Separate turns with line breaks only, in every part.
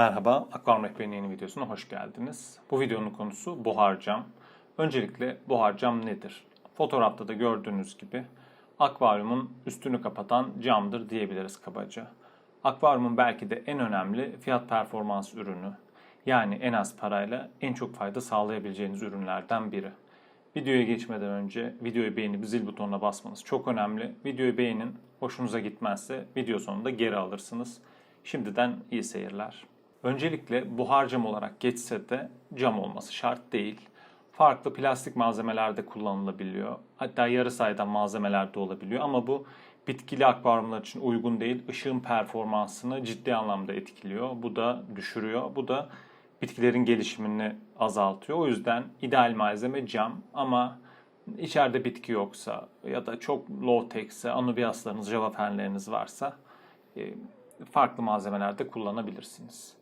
Merhaba, Akvaryum Rehberi'nin yeni videosuna hoş geldiniz. Bu videonun konusu buhar cam. Öncelikle buhar cam nedir? Fotoğrafta da gördüğünüz gibi akvaryumun üstünü kapatan camdır diyebiliriz kabaca. Akvaryumun belki de en önemli fiyat performans ürünü. Yani en az parayla en çok fayda sağlayabileceğiniz ürünlerden biri. Videoya geçmeden önce videoyu beğenip zil butonuna basmanız çok önemli. Videoyu beğenin, hoşunuza gitmezse video sonunda geri alırsınız. Şimdiden iyi seyirler. Öncelikle buhar cam olarak geçse de cam olması şart değil. Farklı plastik malzemelerde kullanılabiliyor. Hatta yarı sayıdan malzemeler de olabiliyor ama bu bitkili akvaryumlar için uygun değil. Işığın performansını ciddi anlamda etkiliyor. Bu da düşürüyor. Bu da bitkilerin gelişimini azaltıyor. O yüzden ideal malzeme cam ama içeride bitki yoksa ya da çok low tech'se, anubiaslarınız, java fenleriniz varsa e, farklı malzemelerde kullanabilirsiniz.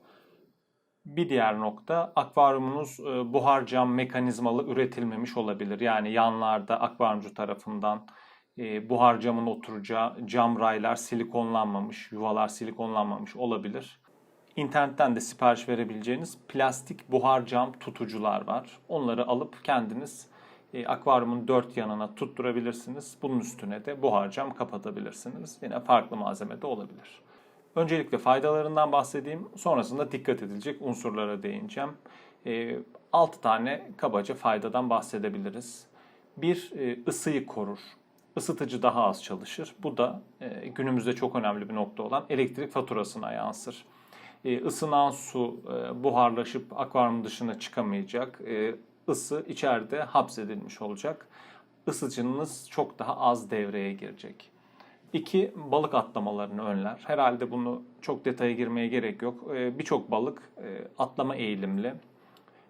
Bir diğer nokta akvaryumunuz e, buhar cam mekanizmalı üretilmemiş olabilir. Yani yanlarda akvaryumcu tarafından e, buhar camın oturacağı cam raylar silikonlanmamış, yuvalar silikonlanmamış olabilir. İnternetten de sipariş verebileceğiniz plastik buhar cam tutucular var. Onları alıp kendiniz e, akvaryumun dört yanına tutturabilirsiniz. Bunun üstüne de buhar cam kapatabilirsiniz. Yine farklı malzeme de olabilir. Öncelikle faydalarından bahsedeyim. Sonrasında dikkat edilecek unsurlara değineceğim. 6 tane kabaca faydadan bahsedebiliriz. Bir, e, ısıyı korur. Isıtıcı daha az çalışır. Bu da e, günümüzde çok önemli bir nokta olan elektrik faturasına yansır. E, Isınan su buharlaşıp akvaryum dışına çıkamayacak. Isı içeride hapsedilmiş olacak. Isıcınız çok daha az devreye girecek. İki, balık atlamalarını önler. Herhalde bunu çok detaya girmeye gerek yok. Ee, Birçok balık e, atlama eğilimli.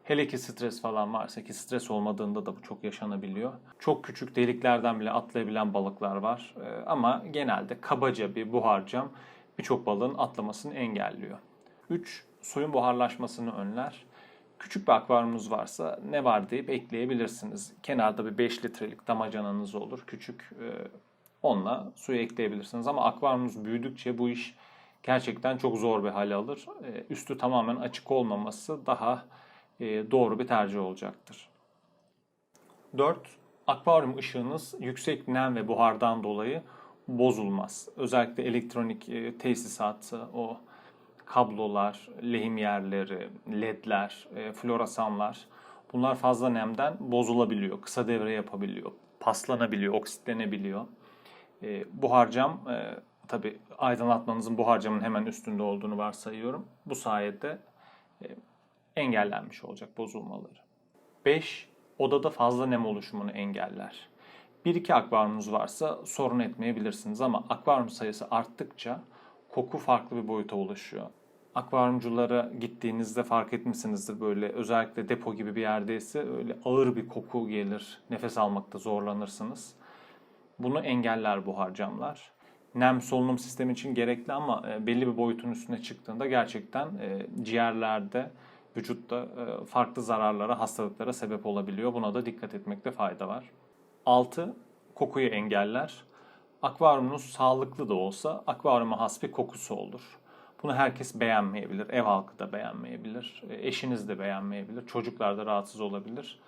Hele ki stres falan varsa ki stres olmadığında da bu çok yaşanabiliyor. Çok küçük deliklerden bile atlayabilen balıklar var. Ee, Ama genelde kabaca bir buhar cam birçok balığın atlamasını engelliyor. 3. Suyun buharlaşmasını önler. Küçük bir akvaryumunuz varsa ne var deyip ekleyebilirsiniz. Kenarda bir 5 litrelik damacananız olur. Küçük e, Onunla suyu ekleyebilirsiniz ama akvaryumunuz büyüdükçe bu iş gerçekten çok zor bir hale alır. Ee, üstü tamamen açık olmaması daha e, doğru bir tercih olacaktır. 4. Akvaryum ışığınız yüksek nem ve buhardan dolayı bozulmaz. Özellikle elektronik e, tesisat, o kablolar, lehim yerleri, ledler, e, floresanlar bunlar fazla nemden bozulabiliyor, kısa devre yapabiliyor, paslanabiliyor, oksitlenebiliyor. E, buhar cam e, tabi aydınlatmanızın buhar camın hemen üstünde olduğunu varsayıyorum. Bu sayede e, engellenmiş olacak bozulmaları. 5. Odada fazla nem oluşumunu engeller. 1-2 akvaryumunuz varsa sorun etmeyebilirsiniz ama akvaryum sayısı arttıkça koku farklı bir boyuta ulaşıyor. Akvaryumculara gittiğinizde fark etmişsinizdir böyle özellikle depo gibi bir yerdeyse öyle ağır bir koku gelir. Nefes almakta zorlanırsınız. Bunu engeller buhar camlar. Nem solunum sistemi için gerekli ama e, belli bir boyutun üstüne çıktığında gerçekten e, ciğerlerde, vücutta e, farklı zararlara, hastalıklara sebep olabiliyor. Buna da dikkat etmekte fayda var. 6. Kokuyu engeller. Akvaryumunuz sağlıklı da olsa akvaryuma has bir kokusu olur. Bunu herkes beğenmeyebilir. Ev halkı da beğenmeyebilir. Eşiniz de beğenmeyebilir. Çocuklar da rahatsız olabilir.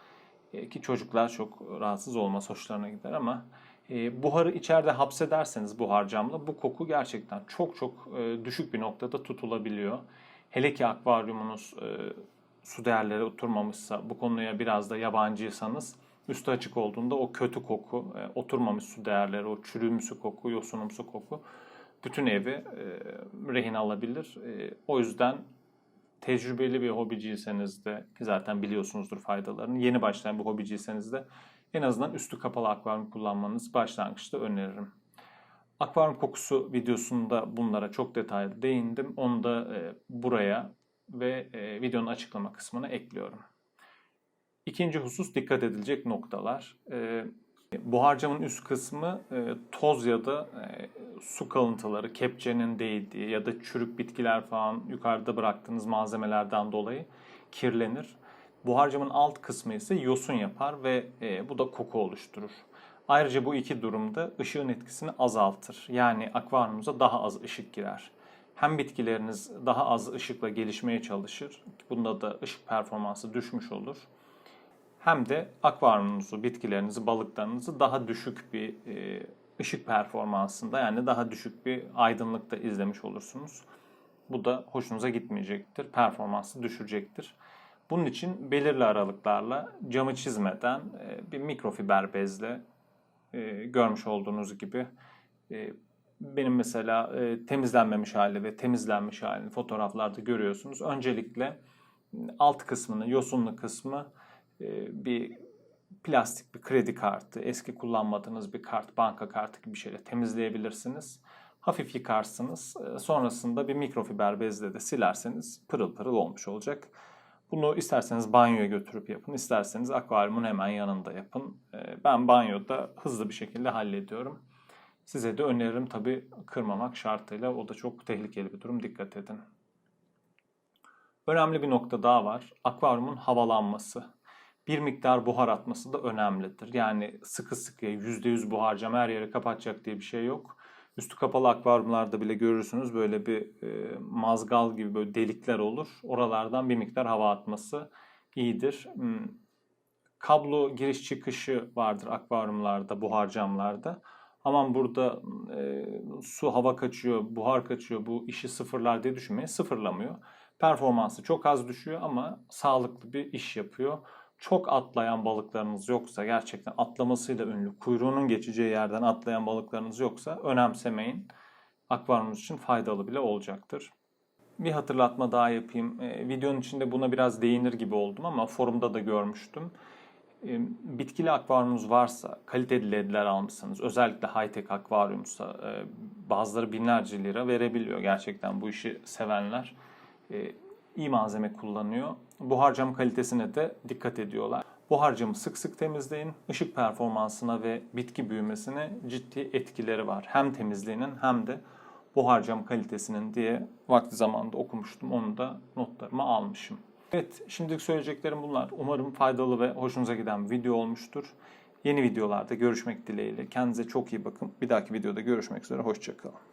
Ki çocuklar çok rahatsız olmaz, hoşlarına gider ama e, buharı içeride hapsederseniz buhar camla bu koku gerçekten çok çok e, düşük bir noktada tutulabiliyor. Hele ki akvaryumunuz e, su değerleri oturmamışsa, bu konuya biraz da yabancıysanız üstü açık olduğunda o kötü koku, e, oturmamış su değerleri, o çürümsü koku, yosunumsu koku bütün evi rehin alabilir. O yüzden tecrübeli bir hobiciyseniz de ki zaten biliyorsunuzdur faydalarını. Yeni başlayan bir hobiciyseniz de en azından üstü kapalı akvaryum kullanmanızı başlangıçta öneririm. Akvaryum kokusu videosunda bunlara çok detaylı değindim. Onu da e, buraya ve e, videonun açıklama kısmına ekliyorum. İkinci husus dikkat edilecek noktalar. E, camın üst kısmı e, toz ya da e, su kalıntıları, kepçenin değdiği ya da çürük bitkiler falan yukarıda bıraktığınız malzemelerden dolayı kirlenir. Buhar camın alt kısmı ise yosun yapar ve e, bu da koku oluşturur. Ayrıca bu iki durumda ışığın etkisini azaltır. Yani akvaryumuza daha az ışık girer. hem bitkileriniz daha az ışıkla gelişmeye çalışır. Bunda da ışık performansı düşmüş olur. Hem de akvaryumunuzu, bitkilerinizi, balıklarınızı daha düşük bir e, ışık performansında yani daha düşük bir aydınlıkta izlemiş olursunuz. Bu da hoşunuza gitmeyecektir. Performansı düşürecektir. Bunun için belirli aralıklarla camı çizmeden e, bir mikrofiber bezle e, görmüş olduğunuz gibi e, benim mesela temizlenmemiş hali ve temizlenmiş halini fotoğraflarda görüyorsunuz. Öncelikle alt kısmını, yosunlu kısmı bir plastik bir kredi kartı, eski kullanmadığınız bir kart, banka kartı gibi bir şeyle temizleyebilirsiniz. Hafif yıkarsınız. Sonrasında bir mikrofiber bezle de silerseniz pırıl pırıl olmuş olacak. Bunu isterseniz banyoya götürüp yapın, isterseniz akvaryumun hemen yanında yapın. E, Ben banyoda hızlı bir şekilde hallediyorum. Size de öneririm tabii kırmamak şartıyla. O da çok tehlikeli bir durum. Dikkat edin. Önemli bir nokta daha var. Akvaryumun havalanması. Bir miktar buhar atması da önemlidir. Yani sıkı sıkıya %100 buharcam her yeri kapatacak diye bir şey yok. Üstü kapalı akvaryumlarda bile görürsünüz böyle bir e, mazgal gibi böyle delikler olur. Oralardan bir miktar hava atması iyidir. Hmm, Kablo giriş çıkışı vardır akvaryumlarda, buhar camlarda. Aman burada e, su hava kaçıyor, buhar kaçıyor, bu işi sıfırlar diye düşünmeyin. Sıfırlamıyor. Performansı çok az düşüyor ama sağlıklı bir iş yapıyor. Çok atlayan balıklarınız yoksa, gerçekten atlamasıyla ünlü, kuyruğunun geçeceği yerden atlayan balıklarınız yoksa önemsemeyin. Akvaryumunuz için faydalı bile olacaktır. Bir hatırlatma daha yapayım. E, videonun içinde buna biraz değinir gibi oldum ama forumda da görmüştüm. E, bitkili akvaryumunuz varsa, kaliteli ledler almışsınız, özellikle high-tech akvaryumsa e, bazıları binlerce lira verebiliyor gerçekten bu işi sevenler. E, iyi malzeme kullanıyor. Buhar cam kalitesine de dikkat ediyorlar. Buhar camı sık sık temizleyin. Işık performansına ve bitki büyümesine ciddi etkileri var. Hem temizliğinin hem de buhar cam kalitesinin diye vakti zamanında okumuştum. Onu da notlarıma almışım. Evet, şimdilik söyleyeceklerim bunlar. Umarım faydalı ve hoşunuza giden bir video olmuştur. Yeni videolarda görüşmek dileğiyle. Kendinize çok iyi bakın. Bir dahaki videoda görüşmek üzere. Hoşçakalın.